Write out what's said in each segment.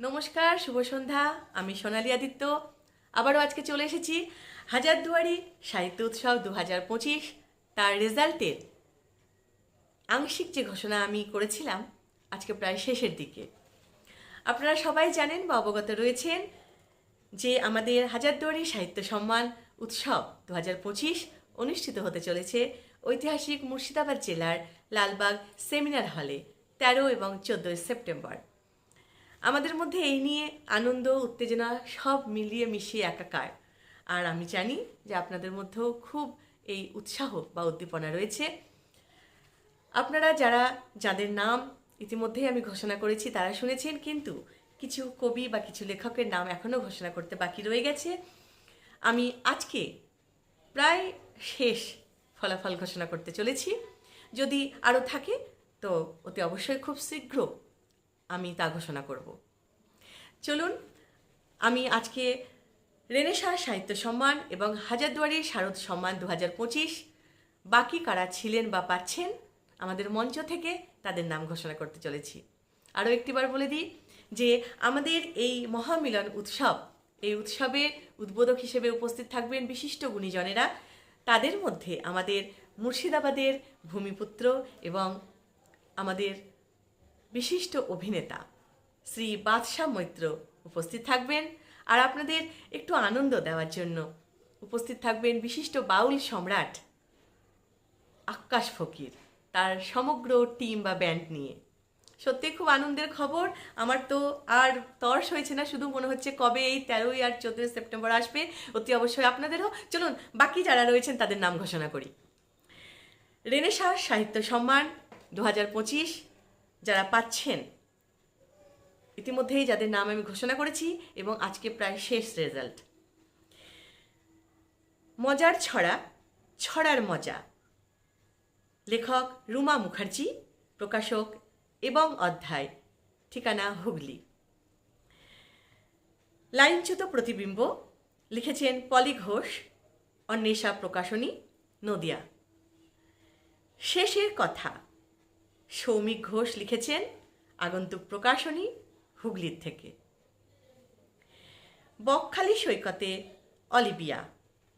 নমস্কার, শুভ সন্ধ্যা। আমি সোনালী আদিত্য। আবারও আজকে চলে এসেছি হাজারদুয়ারি সাহিত্য উৎসব দু হাজার পঁচিশ। তার রেজাল্টের আংশিক যে ঘোষণা আমি করেছিলাম, আজকে প্রায় শেষের দিকে। আপনারা সবাই জানেন বা অবগত রয়েছেন যে আমাদের হাজারদুয়ারি সাহিত্য সম্মান উৎসব দু হাজার পঁচিশ অনুষ্ঠিত হতে চলেছে ঐতিহাসিক মুর্শিদাবাদ জেলার লালবাগ সেমিনার হলে, তেরো এবং চোদ্দোই সেপ্টেম্বর। আমাদের মধ্যে এই নিয়ে আনন্দ, উত্তেজনা সব মিলিয়ে মিশিয়ে একাকার। আর আমি জানি যে আপনাদের মধ্যেও খুব এই উৎসাহ বা উদ্দীপনা রয়েছে। আপনারা যারা, যাদের নাম ইতিমধ্যেই আমি ঘোষণা করেছি তারা শুনেছেন, কিন্তু কিছু কবি বা কিছু লেখকের নাম এখনও ঘোষণা করতে বাকি রয়ে গেছে। আমি আজকে প্রায় শেষ ফলাফল ঘোষণা করতে চলেছি। যদি আরও থাকে, তো অতি অবশ্যই খুব শীঘ্র আমি তা ঘোষণা করব। চলুন, আমি আজকে রেনেসা সাহিত্য সম্মান এবং হাজারদুয়ারি শারদ সম্মান দু হাজার পঁচিশ, বাকি কারা ছিলেন বা পাচ্ছেন, আমাদের মঞ্চ থেকে তাদের নাম ঘোষণা করতে চলেছি। আরও একটিবার বলে দিই যে আমাদের এই মহামিলন উৎসব, এই উৎসবে উদ্বোধক হিসেবে উপস্থিত থাকবেন বিশিষ্ট গুণীজনেরা। তাদের মধ্যে আমাদের মুর্শিদাবাদের ভূমিপুত্র এবং আমাদের বিশিষ্ট অভিনেতা শ্রী বাদশাহ মৈত্র উপস্থিত থাকবেন আর আপনাদের একটু আনন্দ দেওয়ার জন্য উপস্থিত থাকবেন বিশিষ্ট বাউল সম্রাট আকাশ ফকির, তার সমগ্র টিম বা ব্যান্ড নিয়ে। সত্যি খুব আনন্দের খবর, আমার তো আর তর্স হয়েছে না, শুধু মনে হচ্ছে কবে এই তেরোই আর চোদ্দোই সেপ্টেম্বর আসবে, অতি অবশ্যই আপনাদেরও। চলুন, বাকি যারা রয়েছেন তাদের নাম ঘোষণা করি। রেনেসার সাহিত্য সম্মান দু হাজার পঁচিশ যারা পাচ্ছেন, ইতিমধ্যেই যাদের নাম আমি ঘোষণা করেছি এবং আজকে প্রায় শেষ রেজাল্ট মজার ছড়া, ছড়ার মজা। লেখক রুমা মুখার্জি, প্রকাশক এবং অধ্যায়, ঠিকানা হুগলি। লাইনচ্যুত প্রতিবিম্ব, লিখেছেন পলি ঘোষ, অন্বেষা প্রকাশনী, নদিয়া। শেষের কথা সৌমিক ঘোষ লিখেছেন আগন্তুক প্রকাশনী হুগলির থেকে। বকখালি সৈকতে অলিবিয়া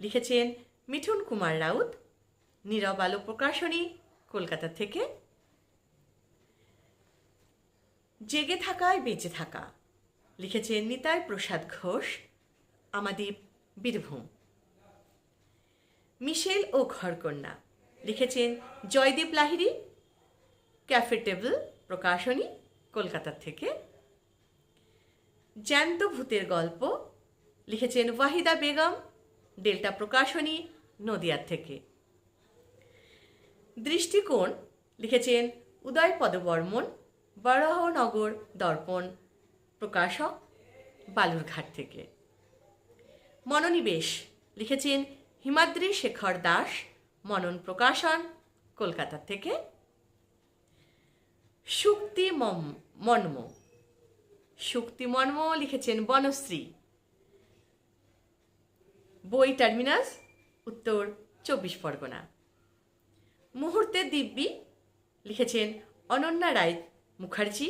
লিখেছেন মিঠুন কুমার রাউত, নীরব আলো প্রকাশনী কলকাতা থেকে। জেগে থাকায় বেঁচে থাকা লিখেছেন নিতাই প্রসাদ ঘোষ আমাদের বীরভূম। মিশেল ও ঘরকন্যা লিখেছেন জয়দীপ লাহিড়ী ক্যাফে টেবল, প্রকাশনী, কলকাতা থেকে। জ্যান্ত ভূতের গল্প, লিখেছেন ওয়াহিদা বেগম, ডেল্টা প্রকাশনী, নদিয়ার থেকে। দৃষ্টিকোণ, লিখেছেন উদয় পদবর্মন, বরাহনগর দর্পণ, প্রকাশক, বালুরঘাট থেকে। মনোনিবেশ, লিখেছেন হিমাদ্রি শেখর দাস, মনন প্রকাশন, কলকাতা থেকে। শুক্তি মন্ম। শুক্তি মন্ম লিখেছেন বনশ্রী। বই টার্মিনাস, উত্তর চব্বিশ পরগনা। মুহূর্তে দিব্যি লিখেছেন অনন্যা রায় মুখার্জি,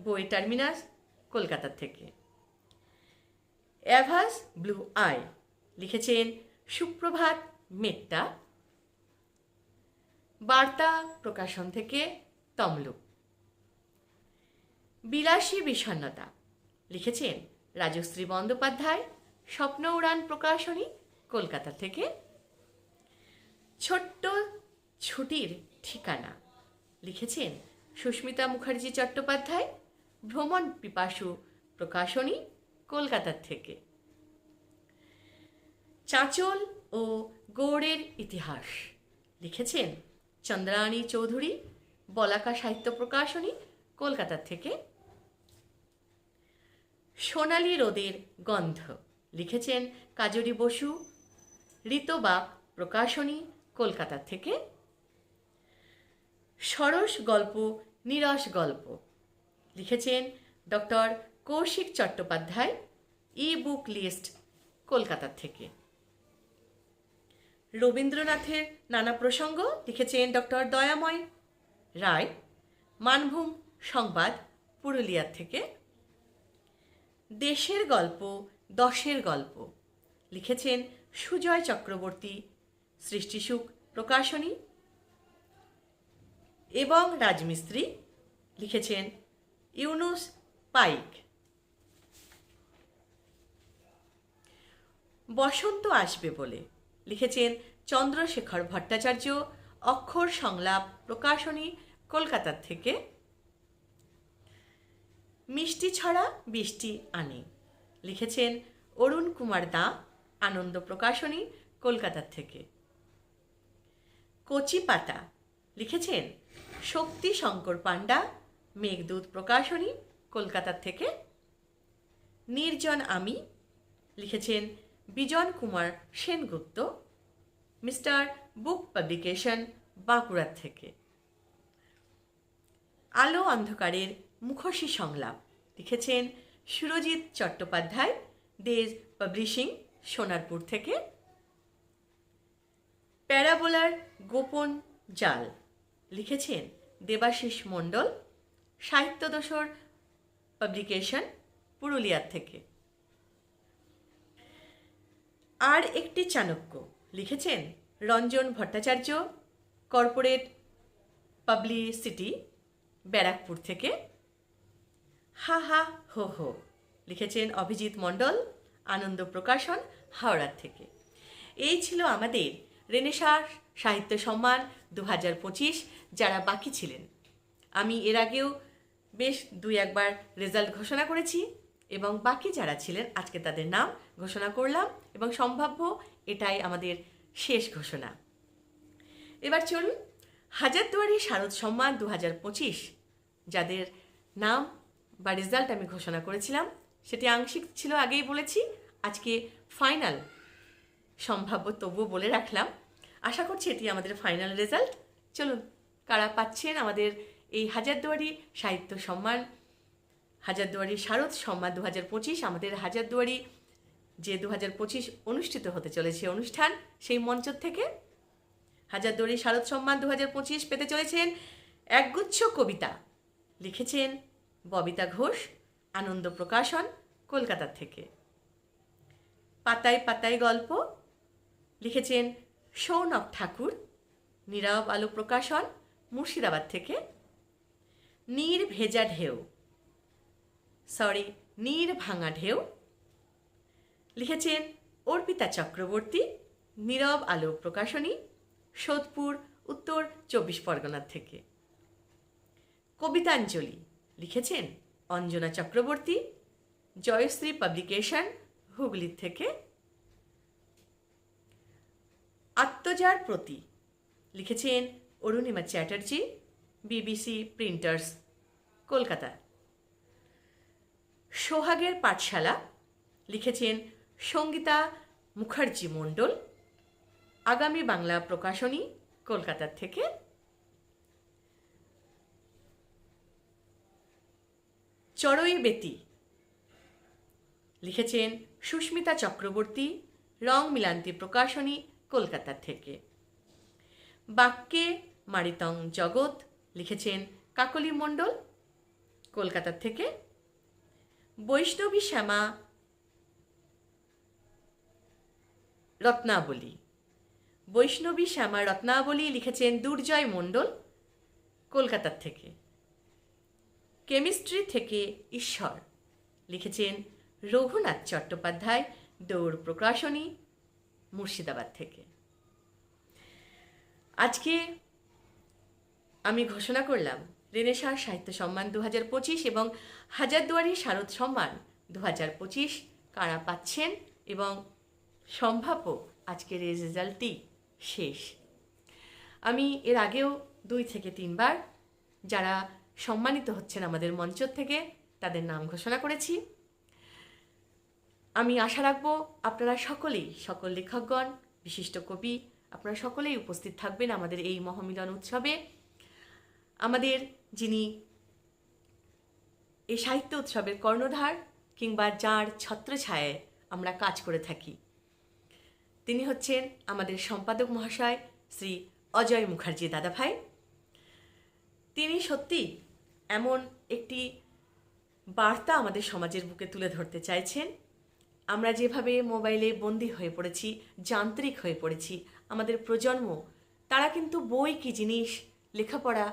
বই টার্মিনাস, কলকাতা থেকে। অ্যাভাস ব্লু আই লিখেছেন সুপ্রভাত মেট্টা। বার্তা প্রকাশন থেকে তমলুক। বিলাসী বিষণ্নতা লিখেছেন রাজশ্রী বন্দ্যোপাধ্যায়, স্বপ্ন উড়ান প্রকাশনী, কলকাতা থেকে। ছোট্ট ছুটির ঠিকানা। লিখেছেন সুস্মিতা মুখার্জি চট্টোপাধ্যায়, ভ্রমণ পিপাসু প্রকাশনী কলকাতার থেকে। চাঁচল ও গৌড়ের ইতিহাস। লিখেছেন চন্দ্রাণী চৌধুরী, বলাকা সাহিত্য প্রকাশনী, কলকাতা থেকে। সোনালি রোদের গন্ধ। লিখেছেন কাজরি বসু ঋতবাক প্রকাশনী কলকাতা থেকে। সরস গল্প, নিরস গল্প। লিখেছেন doctor Kaushik Chattopadhyay e book list Kolkata থেকে। রবীন্দ্রনাথের নানা প্রসঙ্গ লিখেছেন ডক্টর দয়াময় রায়। মানভূম সংবাদ পুরুলিয়া থেকে। দেশের গল্প, দশের গল্প। লিখেছেন সুজয় চক্রবর্তী। সৃষ্টিসুখ প্রকাশনী। এবং রাজমিস্ত্রি লিখেছেন ইউনুস পাইক। বসন্ত আসবে বলে লিখেছেন চন্দ্রশেখর ভট্টাচার্য। অক্ষর সংলাপ প্রকাশনী কলকাতার থেকে মিষ্টি ছড়া বৃষ্টি আনে। লিখেছেন অরুণ কুমার দা, আনন্দ প্রকাশনী কলকাতার থেকে। কচি পাতা লিখেছেন শক্তি শঙ্কর পাণ্ডা, মেঘদূত প্রকাশনী কলকাতার থেকে। নির্জন আমি, লিখেছেন Bijan Kumar Sengupta, mister book publication বাঁকুড়ার থেকে। আলো অন্ধকারের মুখোশী সংলাপ। লিখেছেন সুরজিৎ চট্টোপাধ্যায়, দেজ পাবলিশিং সোনারপুর থেকে। প্যারাবোলার গোপন জাল। লিখেছেন দেবাশিস মণ্ডল সাহিত্যদোসর পাবলিকেশন পুরুলিয়ার থেকে। আর একটি চাণক্য। লিখেছেন রঞ্জন ভট্টাচার্য, কর্পোরেট পাবলিসিটি, ব্যারাকপুর থেকে। হা হা হো হো। লিখেছেন অভিজিৎ মণ্ডল, আনন্দ প্রকাশন, হাওড়ার থেকে। এই ছিল আমাদের রেনেসার সাহিত্য সম্মান দু হাজার পঁচিশ, যারা বাকি ছিলেন। আমি এর আগেও বেশ দুই একবার রেজাল্ট ঘোষণা করেছি এবং বাকি যারা ছিলেন, আজকে তাদের নাম ঘোষণা করলাম এবং সম্ভাব্য এটাই আমাদের শেষ ঘোষণা। এবার চলুন হাজারদুয়ারি শারদ সম্মান দু হাজার পঁচিশ, যাদের নাম বা রেজাল্ট আমি ঘোষণা করেছিলাম। সেটি আংশিক ছিল, আগেই বলেছি। আজকে ফাইনাল সম্ভাব্য তবুও বলে রাখলাম। আশা করছি এটি আমাদের ফাইনাল রেজাল্ট চলুন, কারা পাচ্ছেন আমাদের এই হাজারদুয়ারি সাহিত্য সম্মান? হাজারদুয়ারি শারদ সম্মান দু হাজার পঁচিশ, আমাদের হাজারদুয়ারি যে দু হাজার পঁচিশ অনুষ্ঠিত হতে চলেছে অনুষ্ঠান, সেই মঞ্চ থেকে হাজারদুয়ারি শারদ সম্মান দু হাজার পঁচিশ পেতে চলেছেন একগুচ্ছ কবিতা লিখেছেন ববিতা ঘোষ, আনন্দ প্রকাশন কলকাতার থেকে। পাতায় পাতায় গল্প লিখেছেন সৌনক ঠাকুর, নীরব আলো প্রকাশন মুর্শিদাবাদ থেকে। নীর ভেজা ঢেউ, সরি, নীর ভাঙা ঢেউ লিখেছেন অর্পিতা চক্রবর্তী, নীরব আলো প্রকাশনী, সোদপুর, উত্তর চব্বিশ পরগনার থেকে। কবিতাঞ্জলি লিখেছেন অঞ্জনা চক্রবর্তী, জয়শ্রী পাবলিকেশন হুগলির থেকে। আত্মজার প্রতি লিখেছেন অরুণিমা চ্যাটার্জি, বিবিসি প্রিন্টার্স, কলকাতা। সোহাগের পাঠশালা লিখেছেন সঙ্গীতা মুখার্জি মণ্ডল, আগামী বাংলা প্রকাশনী কলকাতার থেকে। চড়ই বেতি। লিখেছেন সুস্মিতা চক্রবর্তী, রং মিলান্তি প্রকাশনী, কলকাতা থেকে। বাক্যে মারিতং জগৎ, লিখেছেন কাকলি মণ্ডল কলকাতার থেকে। বৈষ্ণবী শ্যামা, রত্নাবলী। বৈষ্ণবী শ্যামা রত্নাবলী লিখেছেন দুর্জয় মণ্ডল কলকাতার থেকে। কেমিস্ট্রি থেকে ঈশ্বর লিখেছেন রঘুনাথ চট্টোপাধ্যায়, দৌড় প্রকাশনী, মুর্শিদাবাদ থেকে। আজকে আমি ঘোষণা করলাম রেনেসার সাহিত্য সম্মান দু হাজার পঁচিশ এবং হাজারদুয়ারি শারদ সম্মান দু হাজার পঁচিশ কারা পাচ্ছেন এবং সম্ভাব্য আজকের এই রেজাল্টটি শেষ। আমি এর আগেও দুই থেকে তিনবার যারা সম্মানিত হচ্ছেন আমাদের মঞ্চ থেকে, তাদের নাম ঘোষণা করেছি। আমি আশা রাখব আপনারা সকলেই, সকল লেখকগণ, বিশিষ্ট কবি, আপনারা সকলেই উপস্থিত থাকবেন আমাদের এই মহামিলন উৎসবে। আমাদের যিনি এই সাহিত্য উৎসবের কর্ণধার কিংবা যার ছত্রছায়ায় আমরা কাজ করে থাকি, তিনি হচ্ছেন আমাদের সম্পাদক মহাশয় শ্রী অজয় মুখার্জি দাদাভাই। তিনি সত্যি এমন একটি বার্তা আমাদের সমাজের বুকে তুলে ধরতে চাইছেন। আমরা যেভাবে মোবাইলে বন্দি হয়ে পড়েছি, যান্ত্রিক হয়ে পড়েছি, আমাদের প্রজন্ম, তারা কিন্তু বই কি জিনিস, লেখাপড়া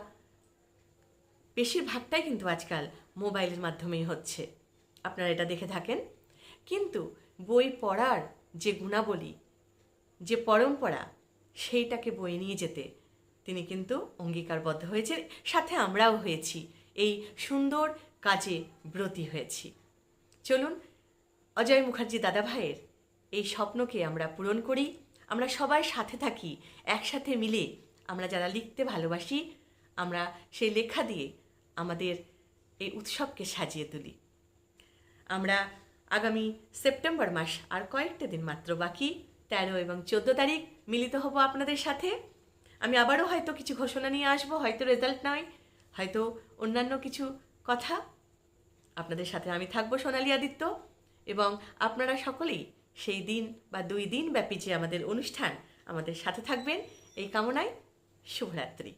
বেশিরভাগটাই কিন্তু আজকাল মোবাইলের মাধ্যমেই হচ্ছে। আপনারা এটা দেখে থাকেন। কিন্তু বই পড়ার যে গুণাবলী, যে পরম্পরা, সেইটাকে বয়ে নিয়ে যেতে তিনি কিন্তু অঙ্গীকারবদ্ধ হয়েছে সাথে আমরাও হয়েছি। এই সুন্দর কাজে ব্রতী হয়েছি। চলুন, অজয় মুখার্জি দাদা ভাইয়ের এই স্বপ্নকে আমরা পূরণ করি। আমরা সবাই সাথে থাকি, একসাথে মিলে আমরা যারা লিখতে ভালোবাসি, আমরা সেই লেখা দিয়ে আমাদের এই উৎসবকে সাজিয়ে তুলি। আমরা আগামী সেপ্টেম্বর মাস আর কয়েকটা দিন মাত্র বাকি, তেরো এবং চোদ্দ তারিখ মিলিত হব আপনাদের সাথে। আমি আবারও হয়তো কিছু ঘোষণা নিয়ে আসব, হয়তো রেজাল্ট নয়। হয়তো অন্যান্য কিছু কথা? আপনাদের সাথে আমি থাকব সোনালী আদিত্য এবং আপনারা সকলেই সেই দিন বা দুই দিন ব্যাপী যে আমাদের অনুষ্ঠান, আমাদের সাথে থাকবেন, এই কামনায় শুভরাত্রি।